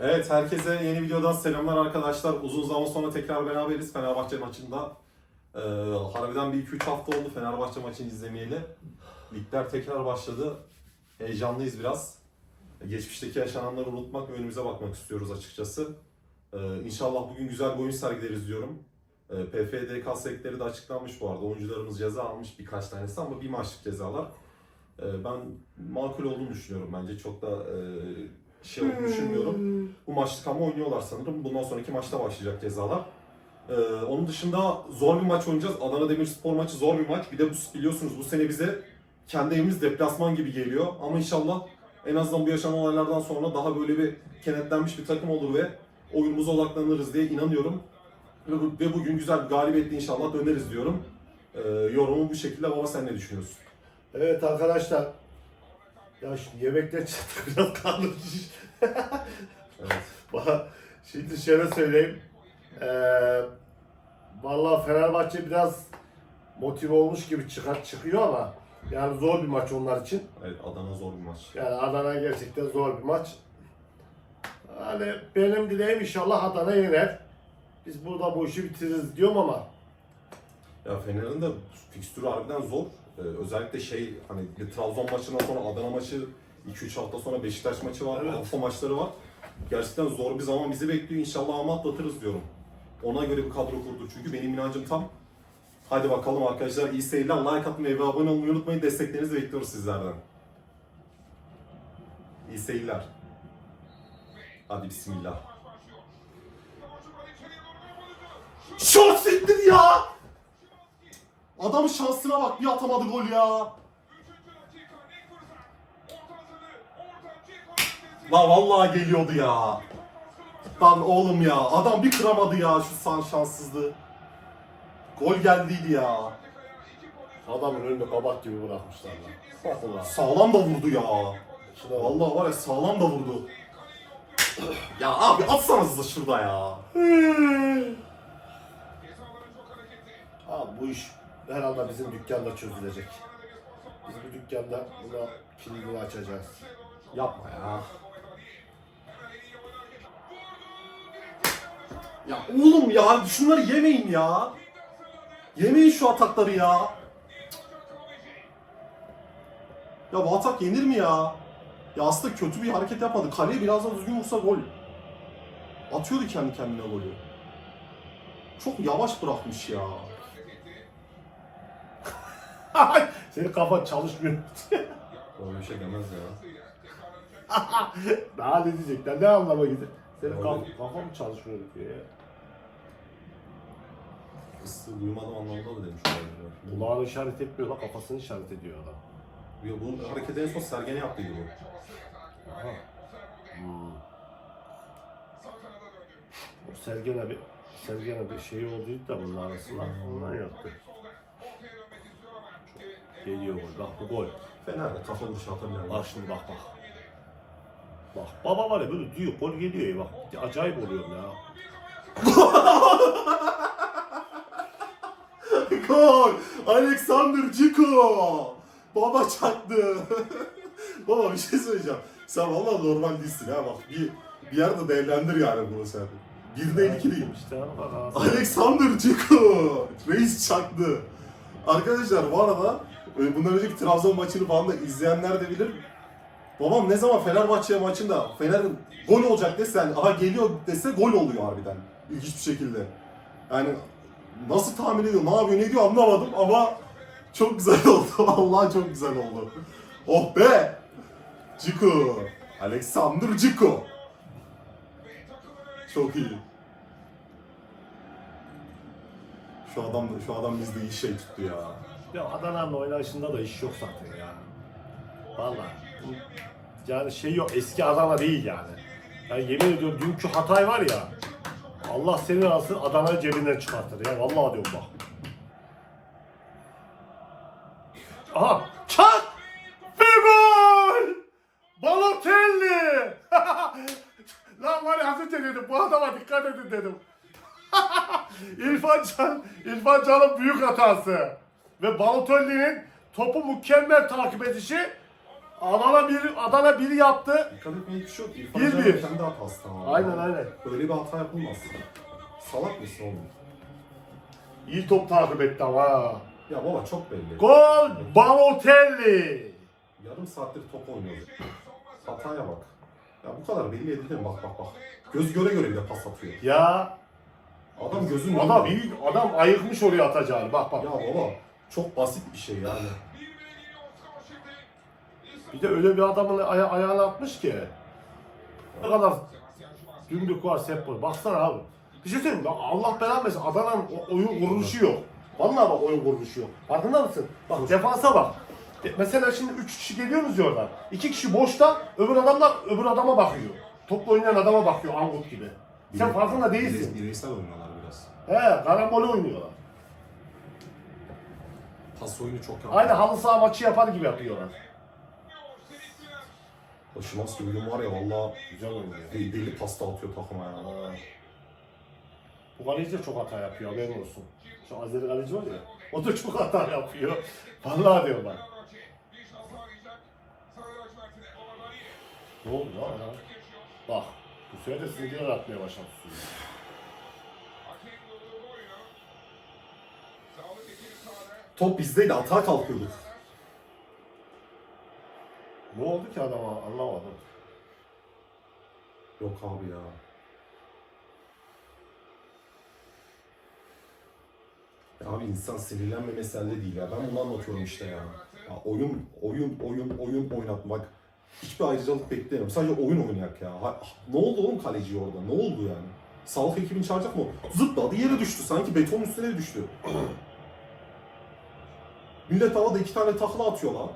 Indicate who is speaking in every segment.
Speaker 1: Evet, herkese yeni videodan selamlar arkadaşlar. Uzun zaman sonra tekrar beraberiz Fenerbahçe maçında. Ee, harbiden bir 2-3 hafta oldu Fenerbahçe maçını izlemeyeli. Ligler tekrar başladı. Heyecanlıyız biraz. Geçmişteki yaşananları unutmak ve önümüze bakmak istiyoruz açıkçası. Ee, inşallah bugün güzel bir oyun sergileriz diyorum. Ee, PFDK sekleri de açıklanmış bu arada. Oyuncularımız ceza almış birkaç tanesi ama bir maçlık cezalar. Ee, ben makul olduğunu düşünüyorum bence. Çok da e, şey olduğunu düşünmüyorum. Bu maçlık ama oynuyorlar sanırım. Bundan sonraki maçta başlayacak cezalar. Ee, onun dışında zor bir maç oynayacağız. Adana Demirspor maçı zor bir maç. Bir de bu biliyorsunuz bu sene bize kendi evimiz deplasman gibi geliyor. Ama inşallah en azından bu yaşanan olaylardan sonra daha böyle bir kenetlenmiş bir takım olur ve oyunumuza odaklanırız diye inanıyorum. Ve, bu- ve bugün güzel bir galibiyetle inşallah döneriz diyorum. Ee, yorumumu bu şekilde. Baba sen ne düşünüyorsun?
Speaker 2: Evet arkadaşlar. Ya şimdi yemekten çıktık biraz karnım şiş.
Speaker 1: Evet.
Speaker 2: Bana- Şimdi şöyle söyleyeyim. Ee, vallahi Fenerbahçe biraz motive olmuş gibi çıkar çıkıyor ama yani zor bir maç onlar için.
Speaker 1: evet Adana zor bir maç.
Speaker 2: Yani Adana gerçekten zor bir maç. Hani benim dileğim inşallah Adana yener. Biz burada bu işi bitiririz diyorum ama
Speaker 1: Ya Fener'in de fikstürü harbiden zor. Ee, özellikle şey hani bir Trabzon maçından sonra Adana maçı 2-3 hafta sonra Beşiktaş maçı var,
Speaker 2: Evet.
Speaker 1: hafta maçları var. Gerçekten zor bir zaman bizi bekliyor. İnşallah ama atlatırız diyorum. Ona göre bir kadro kurdu çünkü benim inancım tam. Hadi bakalım arkadaşlar iyi seyirler. Like atmayı ve abone olmayı unutmayın. Desteklerinizi bekliyoruz sizlerden. İyi seyirler. Hadi bismillah. Şort siktir ya! Adamın şansına bak bir atamadı gol ya. La vallahi geliyordu ya. Lan oğlum ya adam bir kıramadı ya şu san şanssızlığı. Gol geldiydi ya.
Speaker 2: adamın önünde kabak gibi bırakmışlar lan.
Speaker 1: Sağlam da vurdu ya.
Speaker 2: Şuna.
Speaker 1: Vallahi var ya sağlam da vurdu. ya abi atsanız da şurada ya.
Speaker 2: Abi bu iş herhalde bizim dükkanda çözülecek. Biz bu dükkanda buna kilidini açacağız.
Speaker 1: Yapma ya. Ya oğlum ya şunları yemeyin ya. Yemeyin şu atakları ya. Ya bu atak yenir mi ya? Ya aslında kötü bir hareket yapmadı. Kaleye biraz daha düzgün vursa gol. Atıyordu kendi kendine golü. Çok yavaş bırakmış ya.
Speaker 2: Senin kafan çalışmıyor.
Speaker 1: Öyle şey demez ya.
Speaker 2: Daha ne diyecekler? Ne anlama gidiyor? Senin
Speaker 1: Öyle.
Speaker 2: kaf kafan mı çalışmıyor ya.
Speaker 1: Issı duymadım anlamda da demiş olabilir.
Speaker 2: Kulağını işaret etmiyor lan kafasını işaret ediyor adam.
Speaker 1: Ya bu hareketi en son Sergen'e yaptıydı bu.
Speaker 2: Aha. Hmm. O Sergen abi, Sergen abi şey olduydu da bunun arasında ondan yaptı. Çok geliyor gol. Bak bu gol.
Speaker 1: Fener'de kafa vuruşu atabilir.
Speaker 2: Bak şimdi bak bak. Bak baba var ya böyle diyor gol geliyor ya bak. Acayip oluyorum ya.
Speaker 1: Gol! Alexander Ciko! Baba çaktı. Baba bir şey söyleyeceğim. Sen valla normal değilsin ha bak. Bir, bir yerde değerlendir yani bunu sen. Bir değil iki değil.
Speaker 2: İşte.
Speaker 1: Alexander Ciko! Reis çaktı. Arkadaşlar bu arada bundan önceki Trabzon maçını falan da izleyenler de bilir. Babam ne zaman Fenerbahçe maçında Fener'in gol olacak desen, aha geliyor dese gol oluyor harbiden. İlginç bir şekilde. Yani nasıl tahmin ediyor, ne yapıyor, ne diyor anlamadım ama çok güzel oldu. Vallahi çok güzel oldu. Oh be! Ciko! Alexander Ciko! Çok iyi. Şu adam şu adam bizde iyi şey tuttu ya.
Speaker 2: Ya Adana'nın oynayışında da iş yok zaten ya. Vallahi. Yani şey yok eski Adana değil yani. Yani yemin ediyorum dünkü Hatay var ya. Allah seni alsın Adana'yı cebinden çıkartır ya. Vallahi diyorum bak. Aha! Çak! Bir gol! Balotelli! Lan var ya önce dedim bu adama dikkat edin dedim. İrfan Can, İrfan Can'ın büyük hatası. Ve Balotelli'nin topu mükemmel takip edişi Adana bir Adana biri yaptı.
Speaker 1: Dikkat etmeye bir şey yok. İrfan
Speaker 2: Bir bir.
Speaker 1: kendi hatası tamam.
Speaker 2: Aynen aynen.
Speaker 1: Böyle bir hata yapılmaz. Salak mısın oğlum?
Speaker 2: İyi top takip etti ama. ha.
Speaker 1: Ya baba çok belli.
Speaker 2: Gol Balotelli.
Speaker 1: Yarım saattir top oynuyor. Hataya bak. Ya bu kadar belli edilir mi? Bak bak bak. Göz göre göre bile pas atıyor.
Speaker 2: Ya
Speaker 1: Adam
Speaker 2: adam
Speaker 1: önünde.
Speaker 2: büyük adam ayıkmış oraya atacağını. Bak bak.
Speaker 1: Ya baba çok basit bir şey yani.
Speaker 2: Bir de öyle bir adamın aya ayağına atmış ki. Ne kadar dümdük var Sepol. Baksana abi. Bir şey söyleyeyim mi? Allah belanı versin. Adana'nın oyun kuruluşu yok. Vallahi bak oyun kuruluşu yok. Farkında mısın? Bak defansa bak. De- Mesela şimdi 3 kişi geliyoruz ya oradan. 2 kişi boşta, öbür adamlar öbür adama bakıyor. Topla oynayan adama bakıyor Angut gibi. Sen farkında değilsin.
Speaker 1: Bireysel oynuyorlar biraz.
Speaker 2: He, karambole oynuyorlar.
Speaker 1: Pas oyunu çok yapıyor.
Speaker 2: Aynı halı saha maçı yapar gibi yapıyorlar.
Speaker 1: Gibi bugün var ya valla
Speaker 2: Güzel oynuyor.
Speaker 1: deli, deli pasta atıyor takıma ya.
Speaker 2: Bu kaleci de çok hata yapıyor haberin olsun. Şu Azeri kaleci var ya. O da çok hata yapıyor. Vallahi diyorum ben. Ne oldu lan ona? Bak. Bu sefer de sinirler atmaya başladı.
Speaker 1: Top bizdeydi atağa kalkıyorduk.
Speaker 2: Ne oldu ki adama anlamadım.
Speaker 1: Yok abi ya. Ya abi insan sinirlenme mesele değil ya. Ben bunu anlatıyorum işte ya. ya oyun, oyun, oyun, oyun oynatmak. Hiçbir ayrıcalık beklemiyorum. Sadece oyun oynayak ya. Ha- ne oldu oğlum kaleci orada? Ne oldu yani? Sağlık ekibini çağıracak mı? Zıpladı yere düştü. Sanki beton üstüne düştü. Millet havada iki tane takla atıyor lan.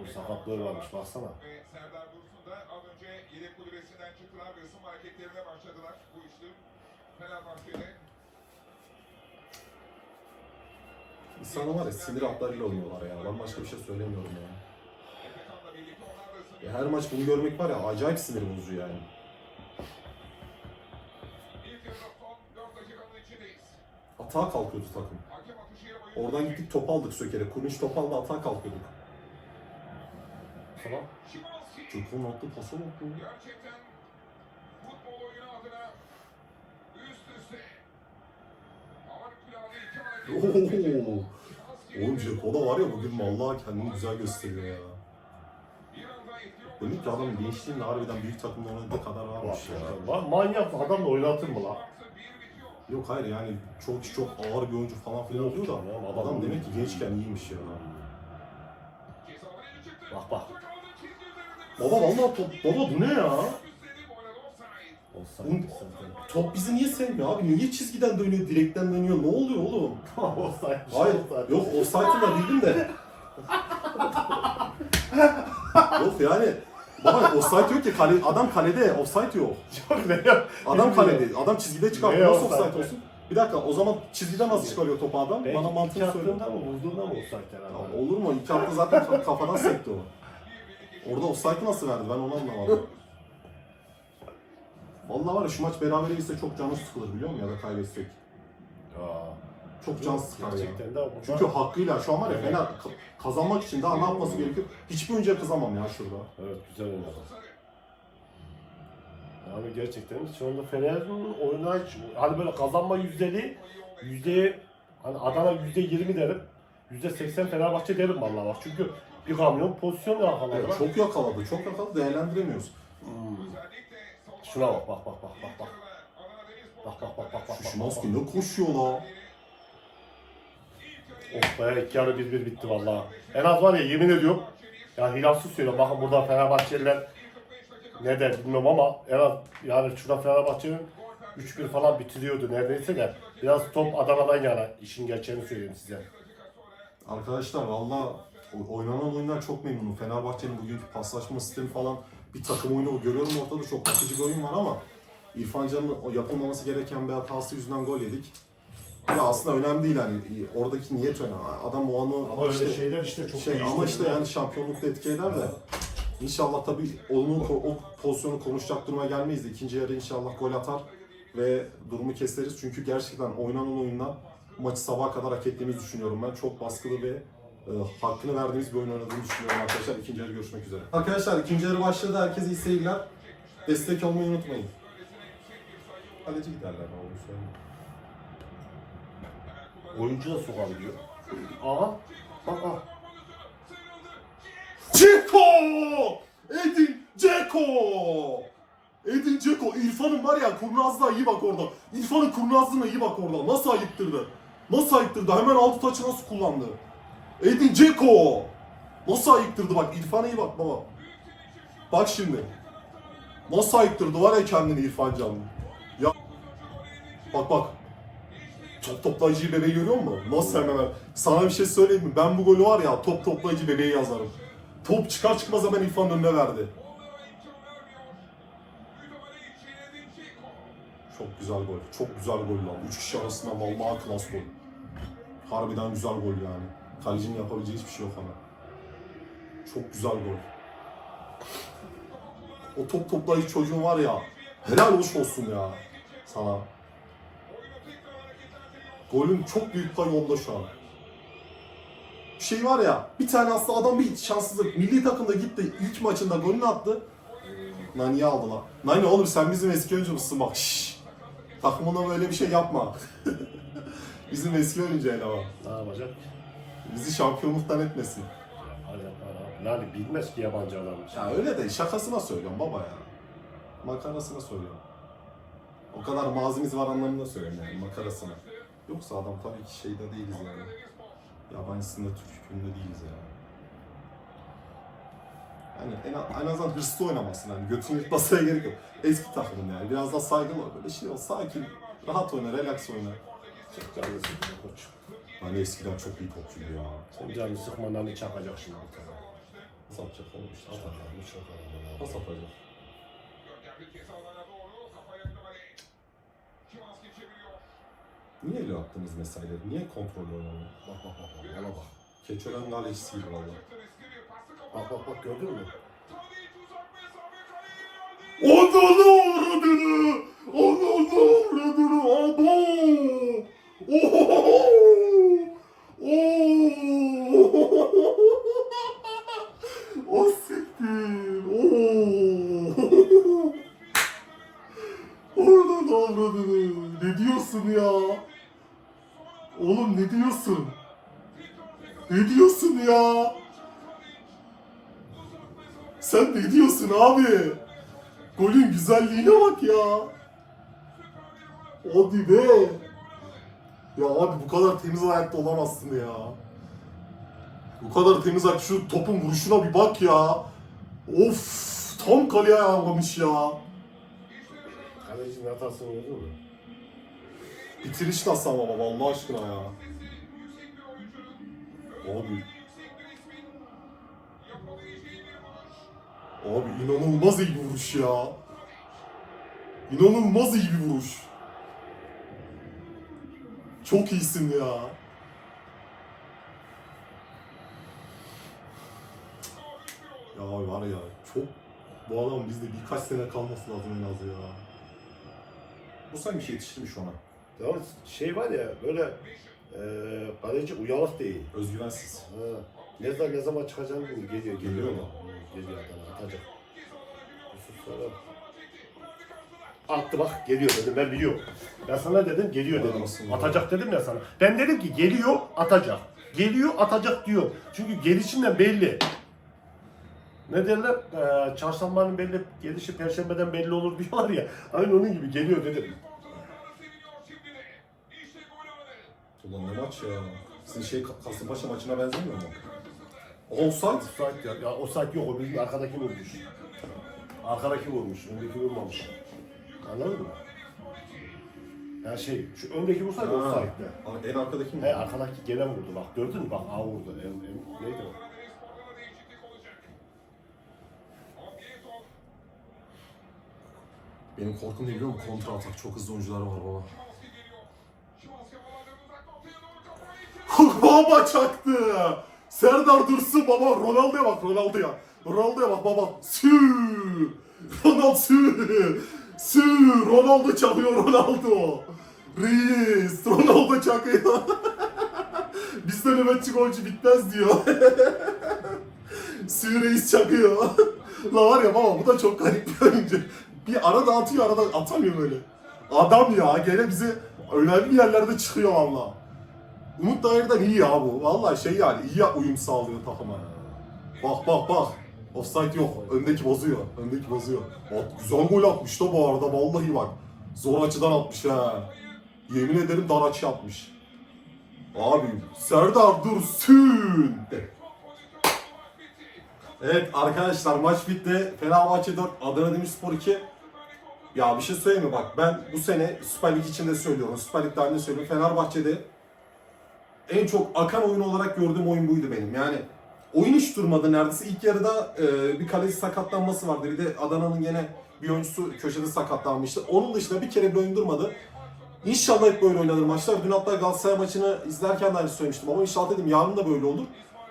Speaker 2: Bu sakatlığı varmış baksana.
Speaker 3: Ve Serdar Dursun da az önce yedek kulübesinden çıktılar ve ısınma hareketlerine başladılar bu işlem. Fenerbahçe'de
Speaker 1: İnsanlar var ya sinir hatlarıyla oynuyorlar ya. Ben başka bir şey söylemiyorum ya.
Speaker 3: Efekan'la birlikte onlar da ısınıyor.
Speaker 1: Ya her maç bunu görmek var ya acayip sinir bozucu yani.
Speaker 3: İlk yarıda son 4 dakikanın içindeyiz.
Speaker 1: Atağa kalkıyordu takım. Oradan gittik top aldık sökerek. Kurniş top aldı atağa kalkıyorduk.
Speaker 2: Tamam.
Speaker 3: Şimanski
Speaker 1: Çocuğun attığı pasa bak ya.
Speaker 3: gerçekten futbol oyunu adına üst üste. Planı iki hareket.
Speaker 1: Oo. Oğlum Ceko da var ya bugün vallahi kendini güzel gösteriyor ya. Demek ki adam gençliğinde harbiden büyük takımda oynadığı kadar varmış ya.
Speaker 2: ya. Bak, Manyak adam da oynatır mı lan?
Speaker 1: Yok hayır yani çok çok ağır bir oyuncu falan filan oluyor da
Speaker 2: Tamam, adam-
Speaker 1: adam demek ki gençken iyiymiş ya.
Speaker 2: Bak bak.
Speaker 1: Baba vallahi top, baba bu ne ya?
Speaker 3: offside.
Speaker 1: Top bizi niye sevmiyor abi? Niye çizgiden dönüyor, direkten dönüyor? Ne oluyor oğlum?
Speaker 2: Olsaydı.
Speaker 1: Hayır, yok offside'ı da bildim de. yok yani. Baba offside yok ki kale, adam kalede offside yok.
Speaker 2: Çok ne yap?
Speaker 1: Adam kalede, adam çizgide çıkartıyor.
Speaker 2: Ne
Speaker 1: Nasıl
Speaker 2: offside?
Speaker 1: offside olsun? Bir dakika o zaman çizgiden nasıl çıkarıyor topu adam?
Speaker 2: Belki
Speaker 1: Bana
Speaker 2: iki
Speaker 1: mantığını söyle.
Speaker 2: attığında mı vurduğunda mı olsaydı
Speaker 1: Ya
Speaker 2: herhalde?
Speaker 1: olur mu? İki hafta zaten ka- kafadan sekti o. Orada offside'ı nasıl verdi ben onu anlamadım. Vallahi var ya şu maç berabere gitse çok canı sıkılır biliyor musun ya da kaybetsek.
Speaker 2: Ya.
Speaker 1: Çok can sıkar ya.
Speaker 2: Gerçekten de burada.
Speaker 1: Çünkü hakkıyla şu an var ya. Fener ka- kazanmak için daha ne yapması gerekiyor? Hiçbir oyuncuya kızamam ya şurada.
Speaker 2: Evet güzel oynadı. Yani gerçekten şu anda Fener'in oynayış hani böyle kazanma yüzdeli yüzde hani Adana yüzde yirmi derim. Yüzde seksen Fenerbahçe derim vallahi bak çünkü bir kamyon pozisyon yakaladı.
Speaker 1: Evet, çok yakaladı, çok yakaladı değerlendiremiyoruz.
Speaker 2: Şuna bak bak bak bak bak bak. Bak bak bak bak bak. Bak, bak.
Speaker 1: ne koşuyor la?
Speaker 2: Of be iki yarı bir bir bitti vallahi. En az var ya yemin ediyorum. Ya Hilalsız söylüyorum bakın burada Fenerbahçeliler ne der bilmiyorum ama en az yani şurada Fenerbahçe'nin 3-1 falan bitiriyordu neredeyse de biraz top Adana'dan yana işin gerçeğini söyleyeyim size.
Speaker 1: Arkadaşlar valla oynanan oyundan çok memnunum. Fenerbahçe'nin bugünkü paslaşma sistemi falan bir takım oyunu görüyorum ortada çok akıcı bir oyun var ama İrfan Can'ın yapılmaması gereken bir hatası yüzünden gol yedik. Ya aslında önemli değil hani oradaki niyet önemli. Adam o anı
Speaker 2: Ama öyle şeyler işte çok
Speaker 1: şey ama işte yani şampiyonlukta etki eder de. İnşallah tabii onu o pozisyonu konuşacak duruma gelmeyiz de ikinci yarı inşallah gol atar ve durumu keseriz. Çünkü gerçekten oynanan oyundan maçı sabaha kadar hak ettiğimizi düşünüyorum ben. Çok baskılı ve e, hakkını verdiğimiz bir oyun oynadığını düşünüyorum arkadaşlar. İkinci yarı görüşmek üzere. Arkadaşlar ikinci yarı başladı. Herkese iyi seyirler. Destek olmayı unutmayın. Kaleci giderler onu söyleyeyim.
Speaker 2: Oyuncu da sokabiliyor. Aha. Bak bak.
Speaker 1: Ceko! Edin Ceko! Edin Ceko. İrfan'ın var ya kurnazlığa iyi bak orada. İrfan'ın kurnazlığına iyi bak orada. Nasıl ayıttırdı? Nasıl ayıttırdı? Hemen altı taçı nasıl kullandı? Edin Ceko! Nasıl ayıktırdı bak. İrfan'a iyi bak baba. Bak şimdi. Nasıl ayıktırdı var ya kendini İrfan Can. Ya. Bak bak. Top toplayıcı bebeği görüyor musun? Nasıl hemen hemen. Sana bir şey söyleyeyim mi? Ben bu golü var ya top toplayıcı bebeği yazarım. Top çıkar çıkmaz hemen İrfan'ın önüne verdi. Çok güzel gol. Çok güzel gol lan. Üç kişi arasında vallahi klas gol. Harbiden güzel gol yani. Kalecinin yapabileceği hiçbir şey yok ama. Çok güzel gol. O top toplayıcı çocuğun var ya. Helal olsun ya. Sana. Golün çok büyük payı onda şu an. Bir şey var ya, bir tane aslında adam bir şanssızlık. Milli takımda gitti, ilk maçında golünü attı. Nani'yi aldılar. Nani oğlum sen bizim eski oyuncumuzsun bak. Şşş. Takımına böyle bir şey yapma. bizim eski oyuncu eleman.
Speaker 2: Ne yapacak?
Speaker 1: Bizi şampiyonluktan etmesin.
Speaker 2: Hadi para. Yani bilmez ki yabancı adammış.
Speaker 1: Ya öyle de şakasına söylüyorum baba ya. Makarasına söylüyorum. O kadar mazimiz var anlamında söylüyorum yani makarasına. Yoksa adam tabii ki şeyde değiliz yani. Yabancısında Türk hükümünde değiliz yani. Yani en, en azından hırslı oynamasın hani götünü yırtmasına gerek yok. Eski takımın yani biraz daha saygılı böyle şey ol sakin rahat oyna relax oyna.
Speaker 2: Çok canını sıkma koç.
Speaker 1: Hani eskiden çok iyi topçuydu ya.
Speaker 2: Sen canını sıkmadan bir çakacak şimdi.
Speaker 1: Nasıl yapacak oğlum işte.
Speaker 2: Çakacak, çakacak.
Speaker 1: Nasıl yapacak? Niye öyle yaptınız mesaileri? Niye kontrol oynamıyor?
Speaker 2: Bak bak bak bak. Yana bak.
Speaker 1: Keçören galecisiydi valla.
Speaker 2: Bak bak bak gördün mü?
Speaker 1: Ananı avradını! Ananı avradını! Abo! Oho! Oo! O siktir! Oo! Oradan avradını! Ne diyorsun ya? Oğlum ne diyorsun? Ne diyorsun ya? Sen ne diyorsun abi? Golün güzelliğine bak ya. Hadi be. Ya abi bu kadar temiz ayakta olamazsın ya. Bu kadar temiz ayak şu topun vuruşuna bir bak ya. Of tam kaleye ayarlamış ya.
Speaker 2: Kalecinin hatasını gördün mü?
Speaker 1: Bitiriş nasıl ama baba Allah aşkına ya. Abi. Abi inanılmaz iyi bir vuruş ya. İnanılmaz iyi bir vuruş. Çok iyisin ya. Ya var ya çok bu adam bizde birkaç sene kalması lazım en az ya. Bu sanki şey yetiştirmiş ona.
Speaker 2: Ya şey var ya böyle e, kaleci uyanık değil.
Speaker 1: Özgüvensiz.
Speaker 2: Ha. Ne zaman ne zaman çıkacağını bilmiyor. Geliyor,
Speaker 1: Geliyor?
Speaker 2: Hı, Geliyor adam atacak. Yusuf Sarı. Attı bak geliyor dedim ben biliyorum. Ben sana dedim geliyor dedim.
Speaker 1: Anasını
Speaker 2: Atacak dedim ya sana. Ben dedim ki geliyor atacak. Geliyor atacak diyor. Çünkü gelişinden belli. Ne derler? Ee, çarşambanın belli, gelişi perşembeden belli olur diyorlar ya. Aynı onun gibi geliyor dedim.
Speaker 1: Ulan ne maç ya. Sizin şey Kasımpaşa maçına benzemiyor mu? Offside.
Speaker 2: Offside ya. Ya offside yok o bizim arkadaki vurmuş. Arkadaki vurmuş, öndeki vurmamış. Anladın mı? Ya şey, şu öndeki vursaydı offside'de.
Speaker 1: Ama en arkadaki mi?
Speaker 2: He arkadaki gene vurdu bak gördün mü bak A vurdu. En, en, neydi o?
Speaker 1: Benim korkum ne biliyor musun? Kontra atak. Çok hızlı oyuncular var baba. baba çaktı. Serdar Dursun baba. Ronaldo'ya bak Ronaldo'ya. Ronaldo'ya bak baba. Sü. Ronaldo sü. Sü. Ronaldo çakıyor Ronaldo. Reis. Ronaldo çakıyor. Bizde nöbetçi golcü bitmez diyor. Sü reis çakıyor. La var ya baba bu da çok garip bir oyuncu. Bir arada atıyor arada atamıyor böyle. Adam ya gene bizi önemli yerlerde çıkıyor valla. Umut Dair'den iyi ya bu. Valla şey yani iyi uyum sağlıyor takıma. Bak bak bak. Offside yok. Öndeki bozuyor. Öndeki bozuyor. Bak güzel gol atmış da bu arada vallahi bak. Zor açıdan atmış ha. Yemin ederim dar açı atmış. Abi Serdar Dursun. Evet arkadaşlar maç bitti. Fenerbahçe 4, Adana Demirspor 2. Ya bir şey söyleyeyim mi? Bak ben bu sene Süper Lig içinde söylüyorum. Süper Lig tarihinde söylüyorum. Fenerbahçe'de en çok akan oyun olarak gördüğüm oyun buydu benim. Yani oyun hiç durmadı neredeyse. İlk yarıda e, bir kaleci sakatlanması vardı. Bir de Adana'nın gene bir oyuncusu köşede sakatlanmıştı. Onun dışında bir kere bir oyun durmadı. İnşallah hep böyle oynanır maçlar. Dün hatta Galatasaray maçını izlerken de aynı söylemiştim ama inşallah dedim yarın da böyle olur.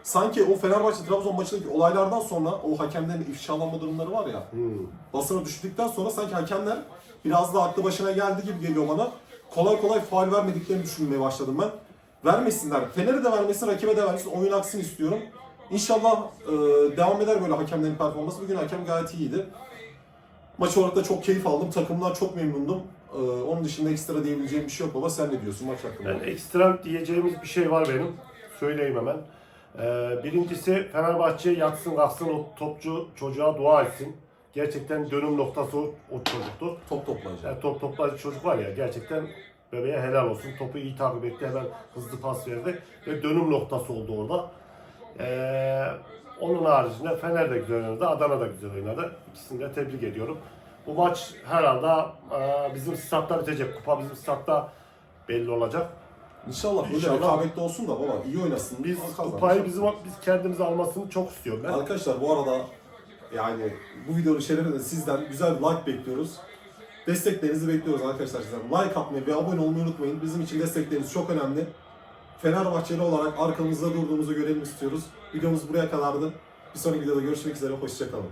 Speaker 1: Sanki o Fenerbahçe Trabzon maçındaki olaylardan sonra o hakemlerin ifşalanma durumları var ya
Speaker 2: Hmm.
Speaker 1: basına düştükten sonra sanki hakemler biraz da aklı başına geldi gibi geliyor bana. Kolay kolay faul vermediklerini düşünmeye başladım ben. Vermesinler. Fener'e de vermesin, rakibe de vermesin. Oyun aksın istiyorum. İnşallah e, devam eder böyle hakemlerin performansı. Bugün hakem gayet iyiydi. Maç olarak da çok keyif aldım. Takımdan çok memnundum. E, onun dışında ekstra diyebileceğim bir şey yok baba. Sen ne diyorsun maç hakkında?
Speaker 2: Yani ekstra diyeceğimiz bir şey var benim. Söyleyeyim hemen. Ee, birincisi Fenerbahçe yatsın kalksın o topçu çocuğa dua etsin. Gerçekten dönüm noktası o, o çocuktu.
Speaker 1: Top toplayacağım.
Speaker 2: Yani top toplayıcı çocuk var ya gerçekten bebeğe helal olsun. Topu iyi takip etti hemen hızlı pas verdi ve dönüm noktası oldu orada. Ee, onun haricinde Fener de güzel oynadı, Adana da güzel oynadı. İkisini de tebrik ediyorum. Bu maç herhalde e, bizim statta bitecek. Kupa bizim statta belli olacak.
Speaker 1: İnşallah böyle
Speaker 2: İnşallah.
Speaker 1: rekabetli olsun da baba iyi oynasın.
Speaker 2: Biz
Speaker 1: Kazan.
Speaker 2: kupayı bizim biz kendimiz almasını çok istiyorum ben.
Speaker 1: Arkadaşlar bu arada yani bu videonun şerefine de sizden güzel bir like bekliyoruz. Desteklerinizi bekliyoruz arkadaşlar sizden. Like atmayı ve abone olmayı unutmayın. Bizim için destekleriniz çok önemli. Fenerbahçeli olarak arkamızda durduğumuzu görelim istiyoruz. Videomuz buraya kadardı. Bir sonraki videoda görüşmek üzere. Hoşçakalın.